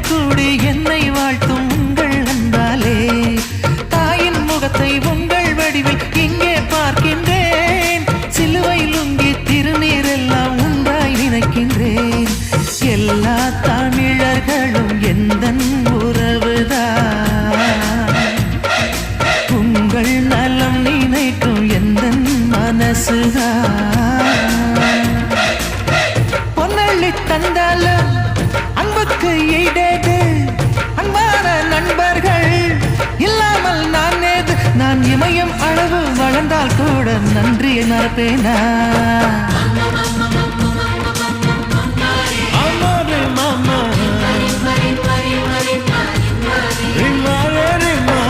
கூடி என்னை வாழ்த்தும் உங்கள் அன்பாலே தாயின் முகத்தை உங்கள் வடிவில் இங்கே பார்க்கின்றேன். சிலுவையில் உங்கி திருநீரெல்லாம் உண்டாய் நினைக்கின்றேன். எல்லா தமிழர்களும் எந்த உங்கள் நலம் நினைக்கும் எந்த மனசுதான்? நமக்கு ஈடேது அன்பான நண்பர்கள் இல்லாமல் நான் ஏது? நான் இமயம் அளவு வளர்ந்தால் கூட நன்றி மறப்பேனா? அம்மாவே மாமா. ரிம்மா ரே ரிம்மா.